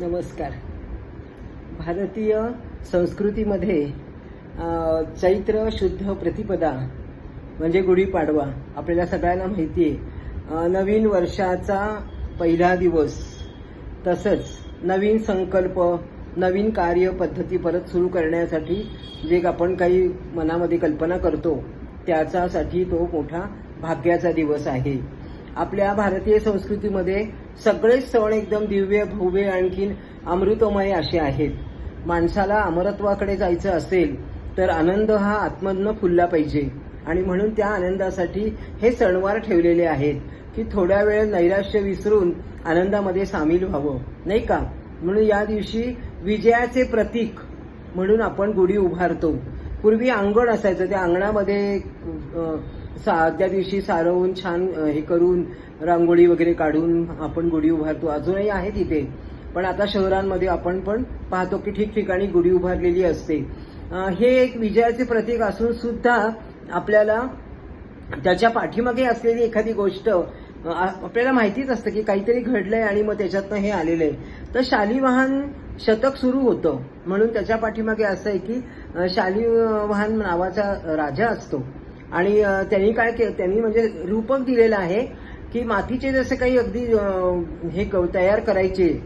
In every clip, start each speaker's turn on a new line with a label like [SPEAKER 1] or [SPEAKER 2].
[SPEAKER 1] नमस्कार. भारतीय संस्कृतीमध्ये चैत्र शुद्ध प्रतिपदा म्हणजे गुढीपाडवा आपल्याला सगळ्यांना माहिती आहे नवीन वर्षाचा पहिला दिवस. तसंच नवीन संकल्प नवीन कार्यपद्धती परत सुरू करण्यासाठी जे आपण काही मनामध्ये कल्पना करतो त्याच्यासाठी तो मोठा भाग्याचा दिवस आहे. आपल्या भारतीय संस्कृतीमध्ये सगळेच सण एकदम दिव्य भव्य आणखीन अमृतमय असे आहेत. माणसाला अमरत्वाकडे जायचं असेल तर आनंद हा आत्मधनं फुलला पाहिजे. आणि म्हणून त्या आनंदासाठी हे सणवार ठेवलेले आहेत की थोड्या वेळ नैराश्य विसरून आनंदामध्ये सामील व्हावं. नाही का? म्हणून या दिवशी विजयाचे प्रतीक म्हणून आपण गुढी उभारतो. पूर्वी अंगण असायचं त्या अंगणामध्ये सा त्या दिवशी सारवून छान हे करून रांगोळी वगैरे काढून आपण गुढी उभारतो. अजूनही आहे तिथे. पण आता शहरांमध्ये आपण पण पाहतो की ठिकठिकाणी गुढी उभारलेली असते. हे एक विजयाचे प्रतीक असून सुद्धा आपल्याला त्याच्या पाठीमागे असलेली एखादी गोष्ट आपल्याला माहितीच असतं की काहीतरी घडलंय आणि मग त्याच्यातनं हे आलेलं आहे तर शालिवाहन शतक सुरू होतं. म्हणून त्याच्या पाठीमागे असं आहे की अ, शालिवाहन नावाचा राजा असतो. आणि त्यांनी काय केलं त्यांनी म्हणजे रूपक दिलेलं आहे की मातीचे जसे काही अगदी हे क- तयार करायचे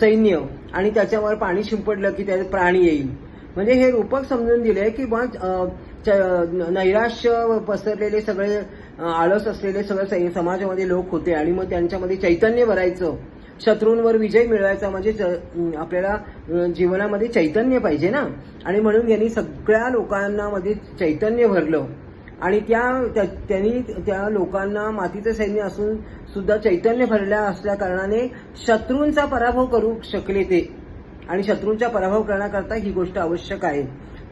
[SPEAKER 1] सैन्य आणि त्याच्यावर पाणी शिंपडलं की त्यात प्राणी येईल. म्हणजे हे रूपक समजून दिले की मग च- नैराश्य पसरलेले सगळे आळस असलेले सगळे समाजामध्ये लोक होते आणि मग त्यांच्यामध्ये चैतन्य भरायचं. शत्रूंवर विजय मिळवायचा म्हणजे आपल्याला जीवनामध्ये चैतन्य पाहिजे ना? आणि म्हणून यांनी सगळ्या लोकांना मध्ये चैतन्य भरलं. आणि त्या त्या- त्यांनी त्या लोकांना मातीचं सैन्य असून सुद्धा चैतन्य भरल्या असल्या कारणाने शत्रूंचा पराभव करू शकले ते. आणि शत्रूंचा पराभव करण्याकरता ही गोष्ट आवश्यक आहे.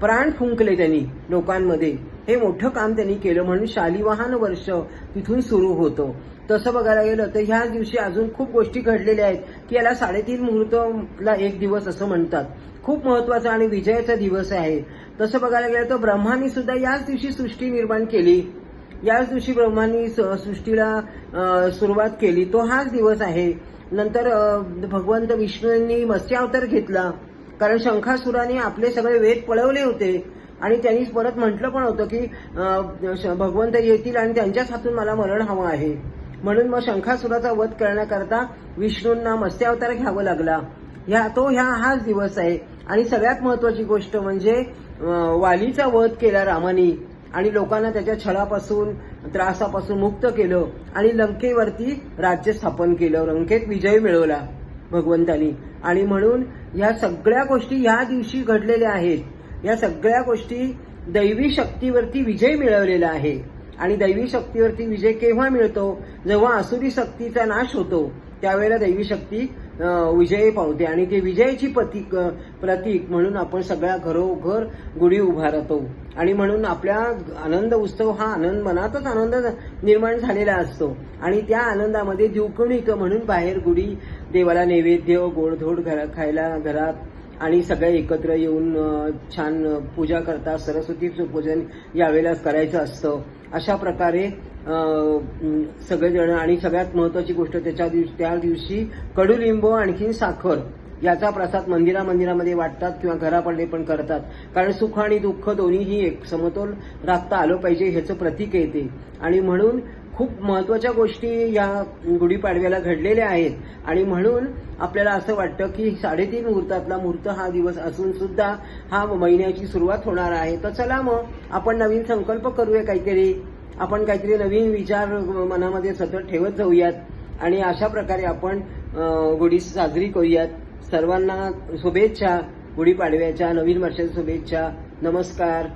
[SPEAKER 1] प्राण फुंकले त्यांनी लोकांमध्ये. हे मोठं काम त्यांनी केलं म्हणून शालिवाहन वर्ष तिथून सुरू होतं. तसं बघायला गेलं तर ह्या दिवशी अजून खूप गोष्टी घडलेल्या आहेत की याला साडेतीन मुहूर्तला एक दिवस असं म्हणतात. खूप महत्त्वाचा आणि विजयाचा दिवस आहे. तसं बघायला गेलं तर ब्रह्मानी सुद्धा याच दिवशी सृष्टी निर्माण केली. याच दिवशी ब्रह्मानी स- सृष्टीला सुरुवात केली. तो हाच दिवस आहे. नंतर भगवंत विष्णूंनी मत्स्यावतार घेतला. कारण शंखासुराने आपले सगळे वेद पळवले होते. आणि त्यांनी परत म्हटलं पण होतं की श- भगवंत येतील आणि त्यांच्याच हातून मला मरण हवं आहे. म्हणून मग शंखासुराचा वध करण्याकरता विष्णूंना मत्स्यावतार घ्यावं लागला. ह्या तो ह्या हाच दिवस आहे. आणि सगळ्यात महत्वाची गोष्ट म्हणजे वालीचा वध केला रामानी आणि लोकांना त्याच्या छळापासून त्रासापासून मुक्त केलं आणि लंकेवरती राज्य स्थापन केलं. लंकेत विजय मिळवला भगवंतानी. आणि म्हणून ह्या सगळ्या गोष्टी ह्या दिवशी घडलेल्या आहेत. या सगळ्या गोष्टी दैवी शक्तीवरती विजय मिळवलेला आहे. आणि दैवी शक्तीवरती विजय केव्हा मिळतो? जेव्हा असुरी शक्तीचा नाश होतो त्यावेळेला दैवी शक्ती विजय पावते. आणि ते विजयाची प्रतीक प्रतीक म्हणून आपण सगळ्या घरोघर गुढी उभारतो. आणि म्हणून आपल्या आनंद उत्सव हा आनंद मनातच आनंद निर्माण झालेला असतो. आणि त्या आनंदामध्ये दिवकणिक म्हणून बाहेर गुढी देवाला नैवेद्य गोडधोड घरा खायला घरात आणि सगळे एकत्र येऊन छान पूजा करतात. सरस्वतीचं पूजन यावेळेला करायचं असतं. अशा प्रकारे सगळेजण आणि सगळ्यात महत्वाची गोष्ट त्याच्या दिवशी त्या दिवशी कडुलिंब आणखीन साखर याचा प्रसाद मंदिरा मंदिरामध्ये वाटतात किंवा घरापडले पण करतात. कारण सुख आणि दुःख दोन्हीही एक समतोल राखता आलं पाहिजे ह्याचं प्रतीक येते आणि म्हणून खूप महत्त्वाच्या गोष्टी या गुढीपाडव्याला घडलेल्या आहेत. आणि म्हणून आपल्याला असं वाटतं की साडेतीन मुहूर्तातला मुहूर्त हा दिवस असून सुद्धा हा महिन्याची सुरुवात होणार आहे. तर चला मग आपण नवीन संकल्प करूया काहीतरी. आपण काहीतरी नवीन विचार मनामध्ये सतत ठेवत जाऊयात. आणि अशा प्रकारे आपण गुढी साजरी करूयात. सर्वांना शुभेच्छा गुढीपाडव्याच्या नवीन वर्षाच्या शुभेच्छा. नमस्कार.